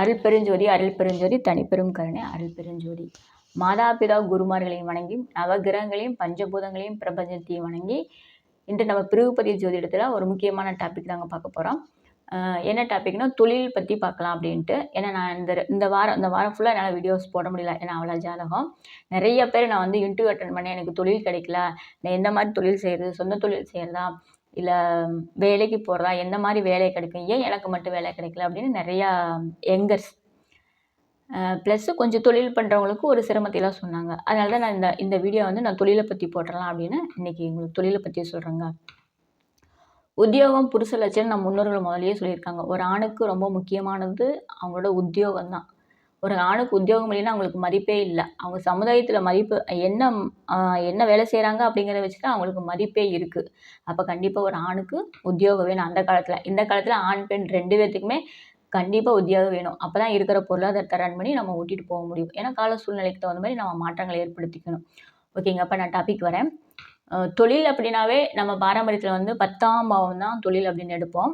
அருள் பெருஞ்சோதி அருள் பெருஞ்சோதி தனிப்பெரும் கருணை அருள் பெருஞ்சோதி மாதாபிதா குருமார்களையும் வணங்கி நவகிரகங்களையும் பஞ்சபூதங்களையும் பிரபஞ்சத்தையும் வணங்கி இன்று நம்ம பிரிவுபதி ஜோதிடத்தில் ஒரு முக்கியமான டாபிக் தாங்க பார்க்க போகிறோம் என்ன டாபிக்னா தொழில் பற்றி பார்க்கலாம் அப்படின்ட்டு. ஏன்னா நான் இந்த இந்த வாரம் இந்த வாரம் ஃபுல்லாக என்னால் வீடியோஸ் போட முடியல. ஏன்னா அவ்வளோ ஜாதகம். நிறைய பேர் நான் வந்து இன்டர்வியூ அட்டன் பண்ணேன். எனக்கு தொழில் கிடைக்கல. நான் எந்த மாதிரி தொழில் செய்கிறது சொந்த தொழில் செய்கிறதா இல்லை வேலைக்கு போகிறதா எந்த மாதிரி வேலை கிடைக்கும்? ஏன் எனக்கு மட்டும் வேலை கிடைக்கல? அப்படின்னு நிறையா யங்கர்ஸ் ப்ளஸ்ஸு கொஞ்சம் தொழில் பண்ணுறவங்களுக்கு ஒரு சிரமத்தையெல்லாம் சொன்னாங்க. அதனால தான் நான் இந்த இந்த வீடியோ வந்து நான் தொழிலை பற்றி போட்டுடலாம் அப்படின்னு இன்றைக்கி உங்களுக்கு தொழிலை பற்றி சொல்கிறேங்க உத்தியோகம் புருஷ லட்சம் நம்ம முன்னோர்கள் முதலியே சொல்லியிருக்காங்க. ஒரு ஆணுக்கு ரொம்ப முக்கியமானது அவங்களோட உத்தியோகம் தான் ஒரு ஆணுக்கு உத்தியோகம் இல்லைன்னா அவங்களுக்கு மதிப்பே இல்லை. அவங்க சமுதாயத்தில் மதிப்பு என்ன என்ன வேலை செய்கிறாங்க அப்படிங்கிறத வச்சு தான் அவங்களுக்கு மதிப்பே இருக்குது அப்போ கண்டிப்பாக ஒரு ஆணுக்கு உத்தியோகம் வேணும் அந்த காலத்தில். இந்த காலத்தில் ஆண் பெண் ரெண்டு பேர்த்துக்குமே கண்டிப்பாக உத்தியோகம் வேணும். அப்போ தான் இருக்கிற பொருளாதாரத்தை ரன் பண்ணி நம்ம ஓட்டிகிட்டு போக முடியும். ஏன்னா கால சூழ்நிலைக்கு தகுந்த மாதிரி நம்ம மாற்றங்களை ஏற்படுத்திக்கணும். ஓகேங்க அப்போ நான் டாபிக் வரேன். தொழில் அப்படின்னாவே நம்ம பாரம்பரியத்தில் வந்து பத்தாம் பாவம் தான் தொழில் அப்படின்னு எடுப்போம்.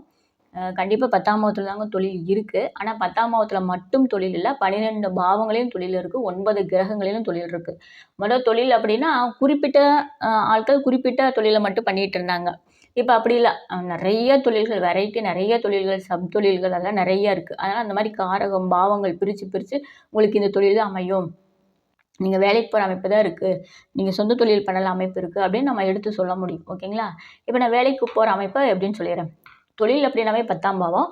கண்டிப்பாக பத்தாம் பாவத்தில் தாங்க தொழில் இருக்குது ஆனால் பத்தாம் பாவத்தில் மட்டும் தொழில் இல்லை பன்னிரெண்டு பாவங்களையும் தொழில் இருக்குது ஒன்பது கிரகங்களிலும் தொழில் இருக்குது முதல் தொழில் அப்படின்னா குறிப்பிட்ட ஆட்கள் குறிப்பிட்ட தொழிலை மட்டும் பண்ணிகிட்டு இருந்தாங்க. இப்போ அப்படி இல்லை. நிறைய தொழில்கள் வெரைட்டி நிறைய தொழில்கள் சப் தொழில்கள் அதெல்லாம் நிறைய இருக்குது அதனால் அந்த மாதிரி காரகம் பாவங்கள் பிரித்து பிரித்து உங்களுக்கு இந்த தொழில் அமையும். நீங்கள் வேலைக்கு போகிற அமைப்பு தான் இருக்குது நீங்கள் சொந்த தொழில் பண்ணல அமைப்பு இருக்குது அப்படின்னு நம்ம எடுத்து சொல்ல முடியும். ஓகேங்களா? இப்போ நான் வேலைக்கு போகிற அமைப்பை எப்படின்னு சொல்லிடுறேன். தொழில் அப்படின்னாவே பத்தாம் பாவம்.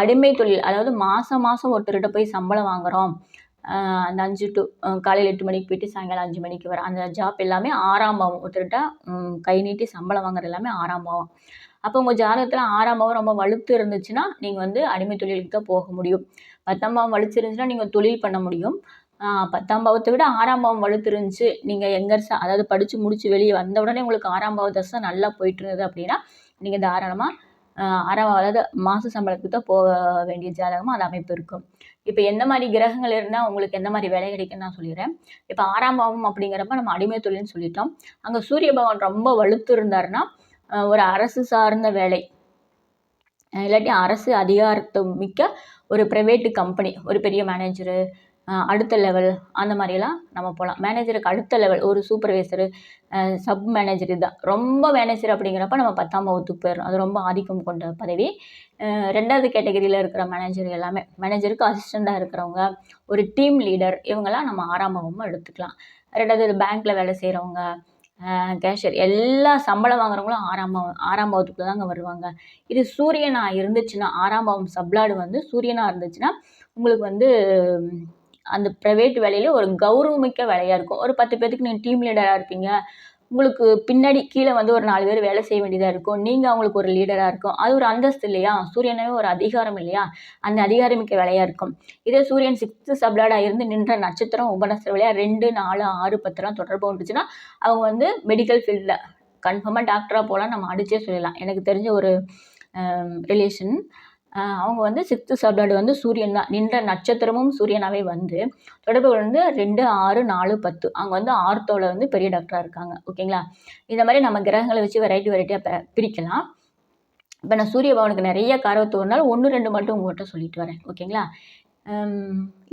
அடிமை தொழில் அதாவது மாதம் மாதம் ஒருத்தர்கிட்ட போய் சம்பளம் வாங்குகிறோம் அந்த அஞ்சு டு காலையில் எட்டு மணிக்கு போயிட்டு சாயங்காலம் அஞ்சு மணிக்கு வர அந்த ஜாப் எல்லாமே ஆறாம் பாவம். ஒருத்தர்கிட்ட கை நீட்டி சம்பளம் வாங்குறது எல்லாமே ஆறாம் பாவம். அப்போ உங்கள் ஜாதகத்தில் ஆறாம் பாவம் ரொம்ப வலுத்து இருந்துச்சுன்னா நீங்கள் வந்து அடிமை தொழிலுக்கு தான் போக முடியும். பத்தாம் பாவம் வலுத்து இருந்துச்சுன்னா நீங்கள் தொழில் பண்ண முடியும். பத்தாம் பாவத்தை விட ஆறாம் பாவம் வலுத்து இருந்துச்சு நீங்கள் எங்கர்ஸா அதாவது படித்து முடித்து வெளியே வந்த உடனே உங்களுக்கு ஆறாம் பாவ தசை நல்லா போயிட்டு இருந்தது அப்படின்னா நீங்கள் தாராளமாக ஆறாம் அதாவது மாத சம்பளத்துக்கு தான் போக வேண்டிய ஜாதகமாக அது அமைப்பு இருக்கும். இப்போ எந்த மாதிரி கிரகங்கள் இருந்தால் உங்களுக்கு எந்த மாதிரி வேலை கிடைக்குன்னு நான் சொல்லிடுறேன். இப்போ ஆறாம் பாவம் அப்படிங்கிறப்ப நம்ம அடிமை தொழில்னு சொல்லிட்டோம். அங்கே சூரிய பகவான் ரொம்ப வலுத்து இருந்தாருன்னா ஒரு அரசு சார்ந்த வேலை இல்லாட்டி அரசு அதிகாரத்தை மிக்க ஒரு ப்ரைவேட்டு கம்பெனி ஒரு பெரிய மேனேஜரு அடுத்த லெவல் அந்த மாதிரியெல்லாம் நம்ம போகலாம் மேனேஜருக்கு அடுத்த லெவல் ஒரு சூப்பர்வைசரு சப் மேனேஜர் இதுதான். ரொம்ப மேனேஜர் அப்படிங்கிறப்ப நம்ம பத்தாம் வகுத்துக்கு போயிடணும். அது ரொம்ப ஆதிக்கம் கொண்ட பதவி. ரெண்டாவது கேட்டகரியில் இருக்கிற மேனேஜர் எல்லாமே மேனேஜருக்கு அசிஸ்டண்ட்டாக இருக்கிறவங்க ஒரு டீம் லீடர் இவங்கெல்லாம் நம்ம ஆறாம் வகுப்பு எடுத்துக்கலாம். ரெண்டாவது பேங்க்கில் வேலை செய்கிறவங்க கேஷியர் எல்லா சம்பளம் வாங்குறவங்களும் ஆறாம் ஆறாம் பாவத்துக்குள்ள தாங்க வருவாங்க. இது சூரியனாக இருந்துச்சுன்னா ஆறாம் பாவம் சப்ளாடு வந்து சூரியனாக இருந்துச்சுன்னா உங்களுக்கு வந்து அந்த ப்ரைவேட் வேலையில் ஒரு கௌரவமிக்க வேலையாக இருக்கும். ஒரு பத்து பேர்த்துக்கு நீங்கள் டீம் லீடராக இருப்பீங்க. உங்களுக்கு பின்னாடி கீழே வந்து ஒரு நாலு பேர் வேலை செய்ய வேண்டியதாக இருக்கும். நீங்கள் அவங்களுக்கு ஒரு லீடராக இருக்கும். அது ஒரு அந்தஸ்து இல்லையா? சூரியனவே ஒரு அதிகாரம் இல்லையா? அந்த அதிகாரமிக்க வேலையாக இருக்கும். இதே சூரியன் சிக்ஸ்த்து சப்லாடாக இருந்து நின்ற நட்சத்திரம் உபநஸ்திர வேலையாக ரெண்டு நாலு ஆறு பத்துலாம் தொடர்பு வந்துச்சுன்னா அவங்க வந்து மெடிக்கல் ஃபீல்டில் கன்ஃபார்மாக டாக்டராக போகலாம் நம்ம அடிச்சே சொல்லலாம் எனக்கு தெரிஞ்ச ஒரு ரிலேஷன் அவங்க வந்து சிக்ஸ்த்து சப்டாடு வந்து சூரியன் தான். நின்ற நட்சத்திரமும் சூரியனாகவே வந்து தொடர்பு வந்து ரெண்டு ஆறு நாலு பத்து. அவங்க வந்து ஆர்த்தோவில் வந்து பெரிய டாக்டராக இருக்காங்க. ஓகேங்களா இந்த மாதிரி நம்ம கிரகங்களை வச்சு வெரைட்டி வெரைட்டியாக பிரிக்கலாம். இப்போ நான் சூரிய பவனுக்கு நிறைய காரத்துவனால ஒன்று ரெண்டு மட்டும் உங்கள்கிட்ட சொல்லிட்டு வரேன். ஓகேங்களா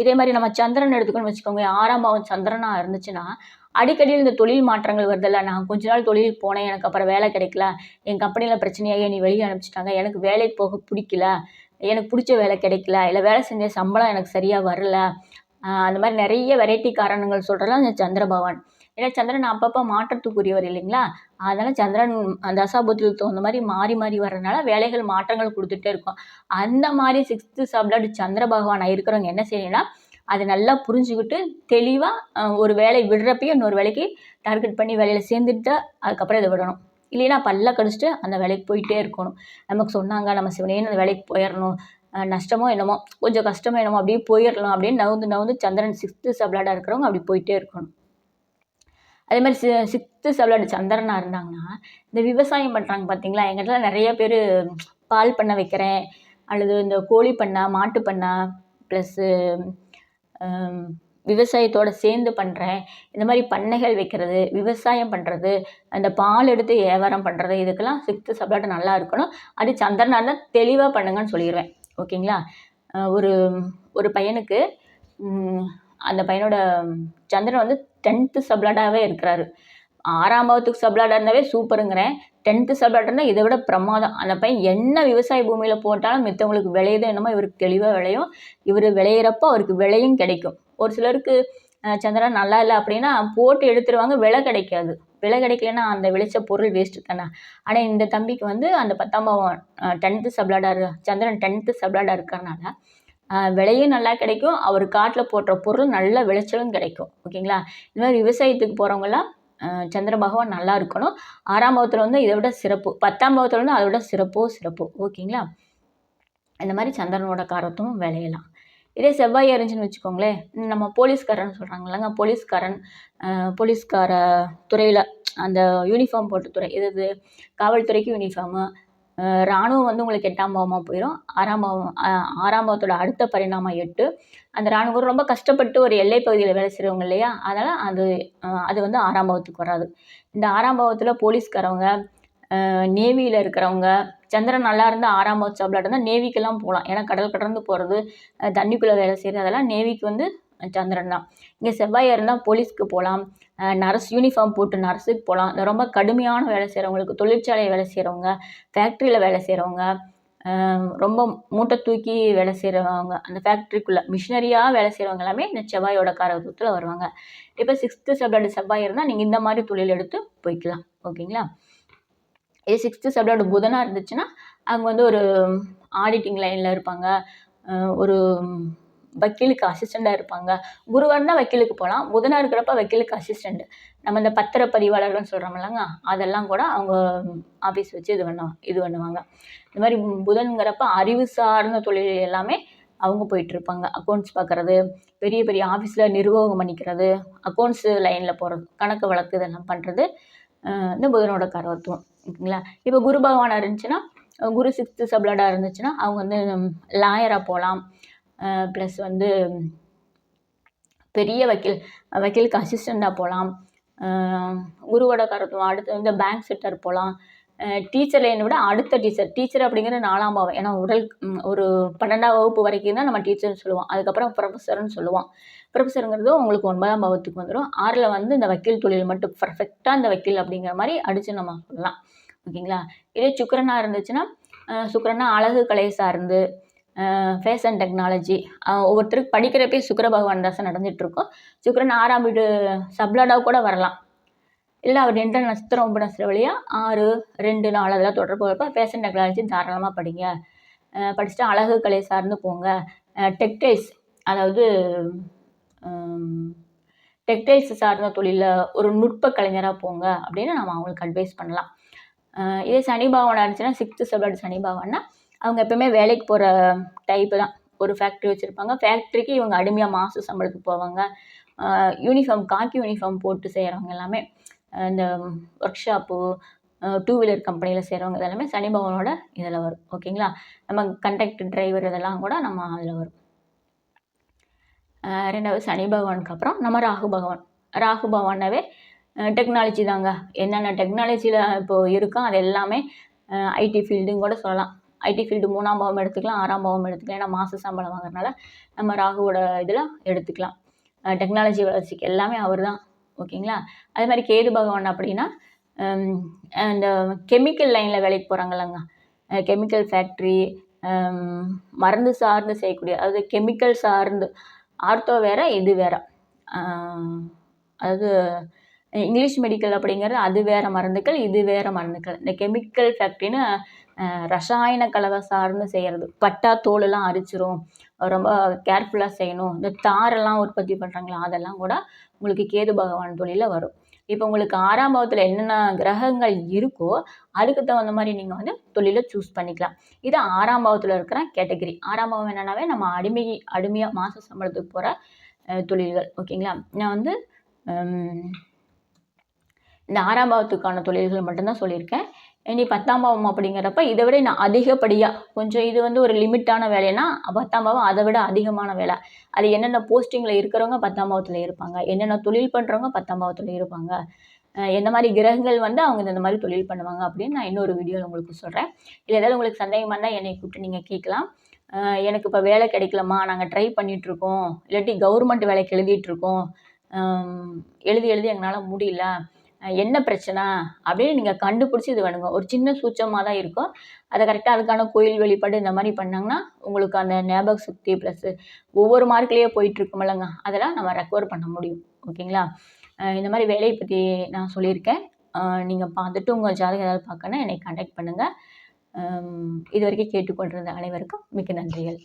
இதே மாதிரி நம்ம சந்திரன் எடுத்துக்கணும்னு வச்சுக்கோங்க. ஆறாம் பாவம் சந்திரனாக இருந்துச்சுன்னா அடிக்கடி இந்த தொழில் மாற்றங்கள் வருதில்ல நான் கொஞ்ச நாள் தொழில் போனேன் எனக்கு அப்புறம் வேலை கிடைக்கல என் கம்பெனியில் பிரச்சனையாகி நீ வெளியே அனுப்பிச்சிட்டாங்க எனக்கு வேலைக்கு போக பிடிக்கல எனக்கு பிடிச்ச வேலை கிடைக்கல இல்லை வேலை செஞ்ச சம்பளம் எனக்கு சரியாக வரல. அந்த மாதிரி நிறைய வெரைட்டி காரணங்கள் சொல்கிறலாம் இந்த ஏன்னா சந்திரன் அப்பப்போ மாற்றத்துக்குரியவர் இல்லைங்களா? அதனால் சந்திரன் தசாபுத்திக்கு தகுந்த மாதிரி மாறி மாறி வர்றதுனால வேலைகள் மாற்றங்கள் கொடுத்துட்டே இருக்கும். அந்த மாதிரி சிக்ஸ்த்து சப்ளாட் சந்திர பகவான் இருக்கிறவங்க என்ன செய்யணும்னா அதை நல்லா புரிஞ்சுக்கிட்டு தெளிவாக ஒரு வேலை விடுறப்பையும் இன்னொரு வேலைக்கு டார்கெட் பண்ணி வேலையில் சேர்ந்துட்டு அதுக்கப்புறம் இதை விடணும். இல்லைன்னா பல்ல கடிச்சிட்டு அந்த வேலைக்கு போயிட்டே இருக்கணும். நமக்கு சொன்னாங்க நம்ம சிவனேன்னு அந்த வேலைக்கு போயிடணும் நஷ்டமோ என்னமோ கொஞ்சம் கஷ்டமோ என்னமோ அப்படியே போயிடலாம் அப்படின்னு நவுந்து நவுந்து சந்திரன் சிக்ஸ்த்து சப்ளாடாக இருக்கிறவங்க அப்படி போயிட்டே இருக்கணும். அதே மாதிரி சி சிக்ஸ்த்து சப்ளாடு சந்திரனாக இருந்தாங்கன்னா இந்த விவசாயம் பண்ணுறாங்க பார்த்தீங்களா எங்கிட்ட நிறைய பேர் பால் பண்ண வைக்கிறேன் அல்லது இந்த கோழி பண்ணா மாட்டு பண்ணா ப்ளஸ்ஸு விவசாயத்தோடு சேர்ந்து பண்ணுறேன் இந்த மாதிரி பண்ணைகள் வைக்கிறது விவசாயம் பண்ணுறது அந்த பால் எடுத்து வியாபாரம் பண்ணுறது இதுக்கெல்லாம் சிக்ஸ்த்து சப்ளாட் நல்லா இருக்கணும். அது சந்திரனாக தான் தெளிவாக பண்ணுங்கன்னு சொல்லிடுவேன். ஓகேங்களா? ஒரு ஒரு பையனுக்கு அந்த பையனோட சந்திரன் வந்து டென்த்து சப்ளடாகவே இருக்கிறாரு. ஆறாம் பாவத்துக்கு சப்ளாடாக இருந்தாவே சூப்பருங்கிறேன். டென்த்து சப்ளாட் இருந்தால் இதை விட பிரமாதம். அந்த பையன் என்ன விவசாய பூமியில் போட்டாலும் மித்தவங்களுக்கு விளையுது என்னமோ இவருக்கு தெளிவாக விளையும். இவர் விளையிறப்போ அவருக்கு விலையும் கிடைக்கும். ஒரு சிலருக்கு சந்திரன் நல்லா இல்லை அப்படின்னா போட்டு எடுத்துருவாங்க விலை கிடைக்காது. விலை கிடைக்கலன்னா அந்த விளைச்ச பொருள் வேஸ்ட்டு தானே. ஆனால் இந்த தம்பிக்கு வந்து அந்த பத்தாம் பாவம் டென்த்து சப்ளாடாக சந்திரன் டென்த்து சப்ளாடாக இருக்கிறனால விலையும் நல்லா கிடைக்கும். அவர் காட்டில் போடுற பொருள் நல்ல விளைச்சலும் கிடைக்கும். ஓகேங்களா? இந்த மாதிரி விவசாயத்துக்கு போகிறவங்களாம் சந்திர பகவான் நல்லா இருக்கணும். ஆறாம் பாவத்தில் வந்து இதை விட சிறப்பு. பத்தாம் பாவத்தில் வந்து அதை விட சிறப்போ சிறப்பு. ஓகேங்களா? இந்த மாதிரி சந்திரனோட காரத்தும் விளையலாம். இதே செவ்வாய் இருந்துச்சுன்னு வச்சுக்கோங்களேன். நம்ம போலீஸ்காரன் சொல்கிறாங்க போலீஸ்காரன் போலீஸ்கார துறையில் அந்த யூனிஃபார்ம் போட்ட துறை. இது காவல்துறைக்கு யூனிஃபார்மு இராணுவம் வந்து உங்களுக்கு எட்டாம் பாவமாக போயிடும் ஆறாம் பாவம் ஆறாம் பாவத்தோட அடுத்த பரிணாமம் எட்டு. அந்த இராணுவம் ரொம்ப கஷ்டப்பட்டு ஒரு எல்லை பகுதியில் வேலை செய்கிறவங்க இல்லையா? அதனால் அது அது வந்து ஆறாம் பாவத்துக்கு வராது. இந்த ஆறாம் பாவத்தில் போலீஸ்காரவங்க நேவியில் இருக்கிறவங்க சந்திரன் நல்லா இருந்தால் ஆறாம் பாவம் ஜாப்ல இருந்தால் நேவிக்கெல்லாம் போகலாம் ஏன்னா கடல் கடந்து போகிறது தண்ணிக்குள்ளே வேலை செய்கிறது அதெல்லாம் நேவிக்கு வந்து சந்திரன் தான். இங்கே செவ்வாயாக இருந்தால் போலீஸ்க்கு போகலாம் நர்ஸ் யூனிஃபார்ம் போட்டு நர்ஸுக்கு போகலாம் ரொம்ப கடுமையான வேலை செய்கிறவங்களுக்கு தொழிற்சாலை வேலை செய்கிறவங்க ஃபேக்ட்ரியில் வேலை செய்கிறவங்க ரொம்ப மூட்டை தூக்கி வேலை செய்கிறவங்க அந்த ஃபேக்ட்ரிக்குள்ளே மிஷினரியாக வேலை செய்கிறவங்க எல்லாமே இந்த செவ்வாயோட காரகத்தில் வருவாங்க. இப்போ சிக்ஸ்த்து செவ்வாடு செவ்வாய் இருந்தால் நீங்கள் இந்த மாதிரி தொழில் எடுத்து போய்க்கலாம். ஓகேங்களா? இதே சிக்ஸ்த்து செவ்வாடு புதனாக இருந்துச்சுன்னா அவங்க வந்து ஒரு ஆடிட்டிங் லைனில் இருப்பாங்க. ஒரு வக்கீலுக்கு அசிஸ்டண்ட்டாக இருப்பாங்க. குருவாக இருந்தால் வக்கீலுக்கு போகலாம் புதனாக இருக்கிறப்ப வக்கீலுக்கு அசிஸ்டண்ட் நம்ம இந்த பத்திரப்பதிவாளர்கள்னு சொல்கிறோம்லங்க அதெல்லாம் கூட அவங்க ஆஃபீஸ் வச்சு இது பண்ணுவாங்க இது பண்ணுவாங்க. இந்த மாதிரி புதன்கிறப்ப அறிவு சார்ந்த தொழில் எல்லாமே அவங்க போயிட்டுருப்பாங்க அக்கௌண்ட்ஸ் பார்க்குறது பெரிய பெரிய ஆஃபீஸில் நிர்வாகம் பண்ணிக்கிறது அக்கௌண்ட்ஸு லைனில் போகிறது கணக்கு வழக்கு இதெல்லாம் பண்ணுறது இந்த புதனோட கரவத்துவம். ஓகேங்களா? இப்போ குரு பகவானாக இருந்துச்சுன்னா குரு சிக்ஸ்த்து சப்ளடாக இருந்துச்சுன்னா அவங்க வந்து லாயராக போகலாம் ப்ளஸ் வந்து பெரிய வக்கீல் வக்கீலுக்கு அசிஸ்டண்ட்டாக போகலாம் குருவோட கருத்துவம் அடுத்து வந்து பேங்க் செட்டர் போகலாம் டீச்சர் லைனை விட அடுத்த டீச்சர் டீச்சர் அப்படிங்கிற நாலாம் பாவம். ஏன்னா உடல் ஒரு பன்னெண்டாம் வகுப்பு வரைக்கும் தான் நம்ம டீச்சர்னு சொல்லுவோம். அதுக்கப்புறம் ப்ரொஃபஸர்னு சொல்லுவோம். ப்ரொஃபஸருங்கிறது உங்களுக்கு ஒன்பதாம் பாவத்துக்கு வந்துடும் ஆறில் வந்து இந்த வக்கீல் தொழில் மட்டும் பர்ஃபெக்டாக இந்த வக்கீல் அப்படிங்கிற மாதிரி அடித்து நம்ம சொல்லலாம். ஓகேங்களா? இதே சுக்கரனாக இருந்துச்சுன்னா சுக்கரனா அழகு கலை சார்ந்து ஃபேஷன் டெக்னாலஜி ஒவ்வொருத்தருக்கு படிக்கிறப்பே சுக்கர பகவான் தசை நடந்துகிட்ருக்கோம் சுக்கரன் ஆறாம் வீடு சப்ளாடாக கூட வரலாம். இல்லை அவர் ரெண்டு நட்சத்திரம் ஒன்பது நட்சத்திரம் வழியாக ஆறு ரெண்டு நாலு அதெல்லாம் தொடர்பு வரப்போ ஃபேஷன் டெக்னாலஜி தாராளமாக படிங்க. படிச்சுட்டு அழகு கலை சார்ந்து போங்க. டெக்டைல்ஸ் அதாவது டெக்டைல்ஸ் சார்ந்த தொழிலில் ஒரு நுட்ப கலைஞராக போங்க அப்படின்னு நம்ம அவங்களுக்கு அட்வைஸ் பண்ணலாம். இதே சனி பகவான் இருந்துச்சுன்னா சிக்ஸ்த்து செவ்வாய் சனி பகவான்னா அவங்க எப்போயுமே வேலைக்கு போகிற டைப்பு தான். ஒரு ஃபேக்ட்ரி வச்சுருப்பாங்க. ஃபேக்ட்ரிக்கு இவங்க அடிமையாக மாத சம்பளத்துக்கு போவாங்க. யூனிஃபார்ம் காக்கி யூனிஃபார்ம் போட்டு செய்கிறவங்க எல்லாமே இந்த ஒர்க் ஷாப்பு டூ வீலர் கம்பெனியில் செய்கிறவங்க இதெல்லாமே சனி பவனோட இதில் வரும். ஓகேங்களா நம்ம கண்டக்டர் டிரைவர் இதெல்லாம் கூட நம்ம அதில் வரும். ரெண்டாவது சனி பகவானுக்கு அப்புறம் நம்ம ராகு பகவான். ராகு பகவானாவே டெக்னாலஜி தாங்க. என்னென்ன டெக்னாலஜியில் இப்போது இருக்கோ அது எல்லாமே ஐடி ஃபீல்டுன்னு கூட சொல்லலாம். ஐடி ஃபீல்டு மூணாம் பாவம் எடுத்துக்கலாம் ஆறாம் பாவம் எடுத்துக்கலாம். ஏன்னா மாத சம்பளம் வாங்குறதுனால நம்ம ராகுவோட இதில் எடுத்துக்கலாம். டெக்னாலஜி வளர்ச்சிக்கு எல்லாமே அவர் தான் ஓகேங்களா? அதே மாதிரி கேது பகவான் அப்படின்னா இந்த கெமிக்கல் லைனில் வேலைக்கு போகிறாங்கல்லங்க கெமிக்கல் ஃபேக்ட்ரி மருந்து சார்ந்து செய்யக்கூடிய அதாவது கெமிக்கல் சார்ந்து ஆர்த்தோ வேற இது வேற? அதாவது இங்கிலீஷ் மெடிக்கல் அப்படிங்கிறது அது வேறு மருந்துக்கள் இது வேறு மருந்துக்கள் இந்த கெமிக்கல் ஃபேக்ட்ரின்னு ரசாயன கலவை சார்ந்து செய்கிறது பட்டா தோலெல்லாம் அரிச்சிரும். ரொம்ப கேர்ஃபுல்லாக செய்யணும். இந்த தாரெல்லாம் உற்பத்தி பண்ணுறாங்களா அதெல்லாம் கூட உங்களுக்கு கேது பகவான் தொழிலில் வரும். இப்போ உங்களுக்கு ஆறாம் பாவத்தில் என்னென்ன கிரகங்கள் இருக்கோ அதுக்கு தகுந்த மாதிரி நீங்கள் வந்து தொழிலை சூஸ் பண்ணிக்கலாம். இது ஆறாம் பாவத்தில் இருக்கிற கேட்டகரி ஆறாம் பாவம் என்னென்னாவே நம்ம அடிமை அடிமையாக மாத சம்பளத்துக்கு போகிற தொழில்கள். ஓகேங்களா? நான் வந்து இந்த ஆறாம் பாவத்துக்கான தொழில்கள் மட்டும்தான் சொல்லியிருக்கேன். இனி பத்தாம் பாவம் அப்படிங்கிறப்ப இதை விட நான் அதிகப்படியாக கொஞ்சம் இது வந்து ஒரு லிமிட்டான வேலைன்னா பத்தாம் பாவம் அதை விட அதிகமான வேலை. அது என்னென்ன போஸ்டிங்கில் இருக்கிறவங்க பத்தாம் பாவத்தில் இருப்பாங்க. என்னென்ன தொழில் பண்ணுறவங்க பத்தாம் பாவத்தில் இருப்பாங்க. எந்த மாதிரி கிரகங்கள் வந்து அவங்க இந்த மாதிரி தொழில் பண்ணுவாங்க அப்படின்னு நான் இன்னொரு வீடியோவில் உங்களுக்கு சொல்கிறேன் இல்லை ஏதாவது உங்களுக்கு சந்தேகமாக இருந்தால் என்னை கூப்பிட்டு நீங்கள் கேட்கலாம். எனக்கு இப்போ வேலை கிடைக்கலம்மா நாங்கள் ட்ரை பண்ணிகிட்ருக்கோம் இல்லாட்டி கவர்மெண்ட் வேலைக்கு எழுதிட்டுருக்கோம். எழுதி எழுதி எங்களால் முடியல. என்ன பிரச்சனை அப்படின்னு நீங்கள் கண்டுபிடிச்சி இது வேணுங்க. ஒரு சின்ன சூச்சமாக தான் இருக்கும். அதை கரெக்டாக அதுக்கான கோயில் வழிபாடு இந்த மாதிரி பண்ணாங்கன்னா உங்களுக்கு அந்த ஞாபக சக்தி ப்ளஸ்ஸு ஒவ்வொரு மார்க்லேயே போயிட்டுருக்குமில்லங்க அதெல்லாம் நம்ம ரெக்கவர் பண்ண முடியும். ஓகேங்களா? இந்த மாதிரி வேலையை பற்றி நான் சொல்லியிருக்கேன். நீங்கள் பார்த்துட்டு உங்கள் ஜாதகம் ஏதாவது பார்க்கணும் என்னை கான்டாக்ட் பண்ணுங்கள் இது வரைக்கும் கேட்டுக்கொண்டிருந்த அனைவருக்கும் மிக்க நன்றிகள்.